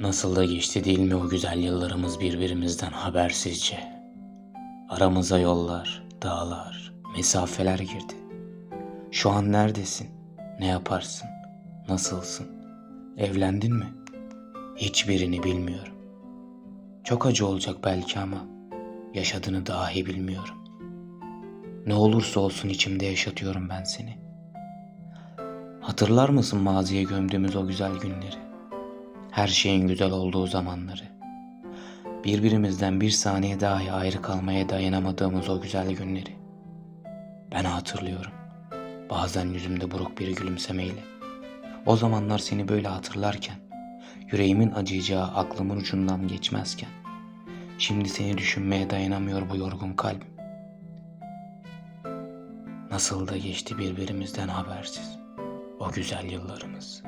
Nasıl da geçti değil mi o güzel yıllarımız birbirimizden habersizce? Aramıza yollar, dağlar, mesafeler girdi. Şu an neredesin? Ne yaparsın? Nasılsın? Evlendin mi? Hiçbirini bilmiyorum. Çok acı olacak belki ama yaşadığını dahi bilmiyorum. Ne olursa olsun içimde yaşatıyorum ben seni. Hatırlar mısın maziye gömdüğümüz o güzel günleri? Her şeyin güzel olduğu zamanları. Birbirimizden bir saniye dahi ayrı kalmaya dayanamadığımız o güzel günleri. Ben hatırlıyorum. Bazen yüzümde buruk bir gülümsemeyle. O zamanlar seni böyle hatırlarken, yüreğimin acıyacağı aklımın ucundan geçmezken, şimdi seni düşünmeye dayanamıyor bu yorgun kalbim. Nasıl da geçti birbirimizden habersiz o güzel yıllarımız.